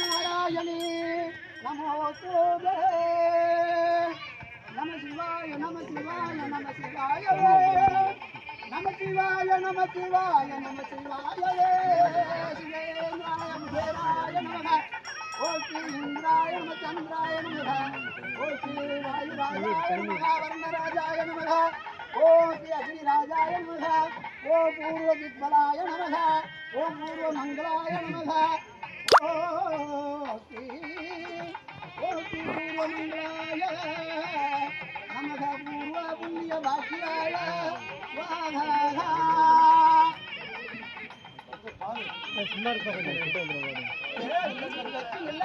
நாராயணி நமோ தோதே நம சிவாய நம சிவாய நம சிவாய. நம சிவாய நம சிவாய நம சிவாய. சிவேந்திராய ஓ ஸ்ரீ இந்திராய நம. சந்திராய ஓ ஸ்ரீ வர்ணராஜாய ஓ ஸ்ரீ அக்னிராஜாய நமக ஓ பூர்வ திக்பலாய நமக. ஓ பூர்வ மங்களாய நமக. பூர்வ மங்களாய நமக பூர்வ புண்ணிய பாக்கியாய வாகா இல்ல.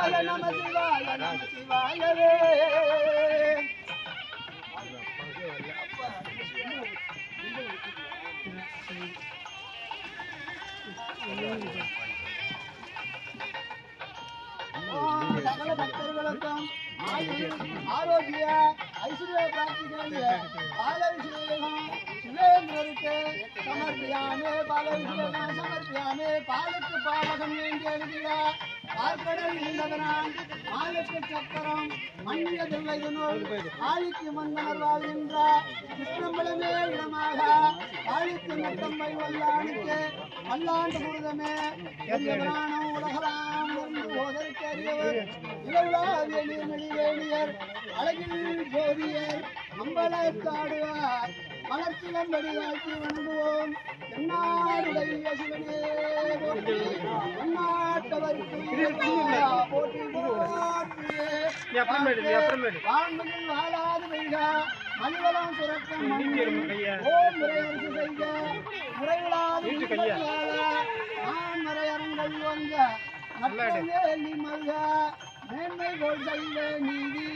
சிவாய நம சிவாய நம சிவாயவே. சகல பக்தர்களுக்கும் ஆரோக்கிய ஐஸ்வர்ய பிராப்திகளுடைய பாலபிஷேகம் சிவேந்திரருக்கு சமர்ப்பியாமே சமர்ப்பியாமே பாலுக்கு பாலகம் வேண்டிய பார்க்கடல் நீண்டதனால் மாலுக்கு சக்கரம் மன்னிய தில்லைதனோல் ஆழிக்கு மன்னர் வாழ்கின்ற கிருஷ்ணம்பலமே இடமாக. ஆழிக்கு நட்டம்பை வல்லானுக்கு வல்லாண்டு முருகமே பெரிய உலகலாம் என்று போதற்கரியவர் இளவுலாவிய நீர்மொழிவேணியர் அழகில் ஜோதியர் அம்பலத்தாடுவார் மலர்ச்சிலம்படி ஆட்சி வணங்குவோம். என்னாருடைய சிவனே. எந்நாட்டவர்க்கு வாழாது ஓம் முறையரசு செய்க வந்த மல்க மேன்மை செய்த நீதி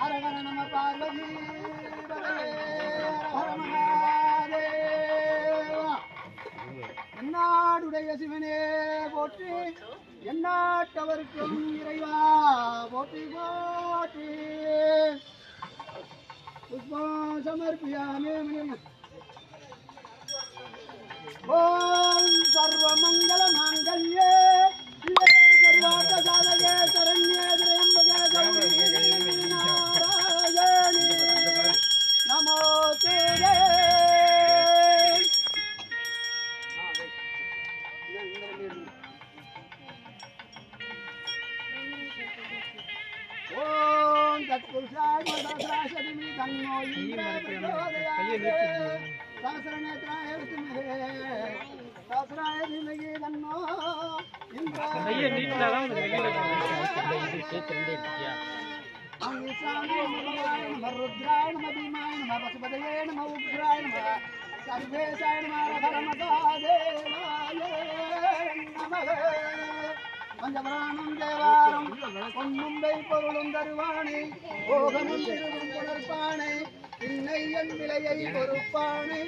அரகர நம பார்வதி சிவனே போற்றி. எந்நாட்டவர்க்கும் இறைவா போற்றி போற்றி. புஷ்பம் சமர்ப்பியாமே ஓம் சர்வமங்கல மாங்கல்யே. சிவே சர்வார்த்த சாதகே சரண்யே திரையம்பகே கௌரி ஓம் தத்புருஷாய மதசாசதிமி தன்னோ இந்திர பிரச்சோதயாத் சஹஸ்ரநேத்ராய வித்மஹே ருத்ராய நம பீமாய நம பசுபதயே நம உக்ராய நம சர்வேசாய நம பஞ்சபிராணம் தேவாரம் பொன்னும்பை பொருளும் தருவானே. போகமும் புணர்ப்பானே இன்னை என் விலையை பொறுப்பானே.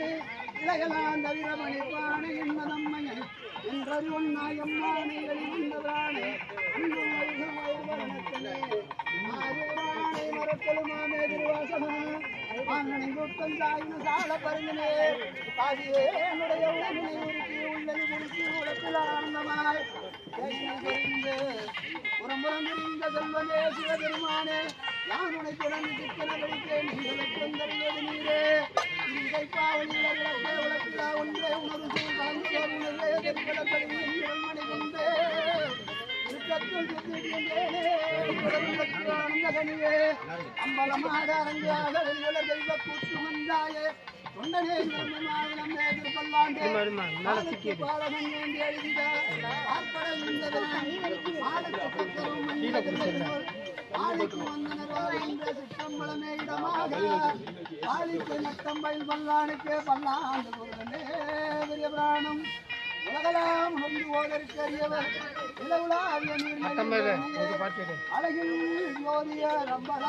இளையலாந்த வீரமணிப்பானே என்பதம்மையன் என்றறி ஒன்னாயம்மானே எளிவந்ததானே அன்னும் வைகும் வயல்வரணத்திலே மாறுவானே மரக்கலுமாமே திருவாசகன் ஆங்கனை கூட்டம் சாயின சால பருங்கனே பாதியே என்னுடைய உடலினை உருக்கி உள்ளது குறுக்கி உலகில் ஆனந்தமாய். புறம்புறம் தெரிந்த செல்வனே சிவபெருமானே யான் உனை தொடர்ந்து திக்கன படித்தேன் உங்களுக்கு வந்தறிவது நீரே. ஒன்றே உணர்வு ஆனந்தகனியே அம்பலமாக அரங்காக வெளியுல தெய்வ கூட்டு வந்தாயே. தொண்டனே எதிர்கொள்ளாண்டே. பாலகன் வேண்டி எழுதிட ஆளுக்கு வந்தனரோ பல்லாண்டு பெரிய பிராணம் உலகலாம் உணர்ந்து ஓதற்கரியவர் இளவுலாவிய நீர் அழகில் ஜோதிய ரம்பல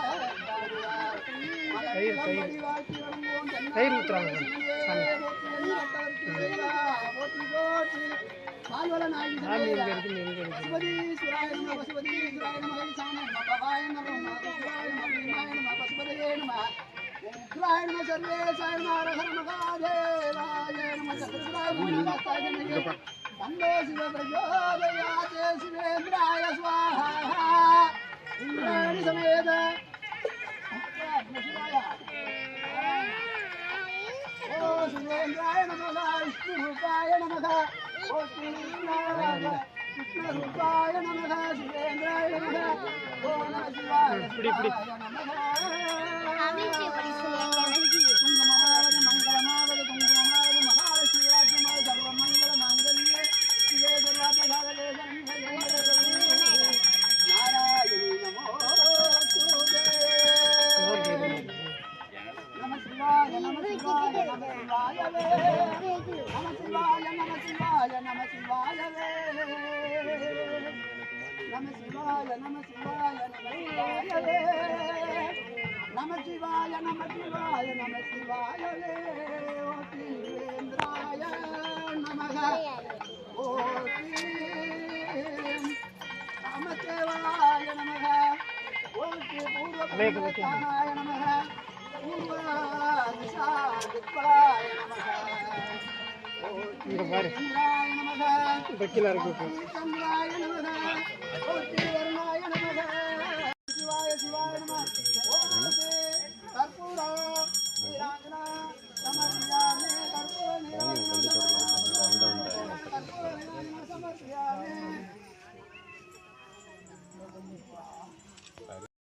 न्दो शिव प्रचोदयाते शिवेन्द्राय स्वाहा इन्द्राणि समेत ओ शिवेन्द्राय नमः विष्णुभूताय नमः ओ श्रीन्द्राय நம ஹரிசாம நம பவாய நம நம சுராய நம பீமாய நம பசுபதயே நம உக்ராய நம சர்வேசாய நம ஹர மகாதேவாய நம சத்ருராய நம நமஸ்தாய நம தந்தோ சிவ பிரஜோதயாதே சிவேந்திராய நம சிவாய நம சிவாய நம சிவாய நம சிவாயவே நம சிவாய நம சிவாய நம சிவாயவே நம சிவாய நம சிவாய நம சிவாயவே நம நம ஓ தீவேந்திராய நமக ஓ நமதேவாய நமக ஓ நமக நமக தீவேந்திராய நமக வைக்கல இருக்கு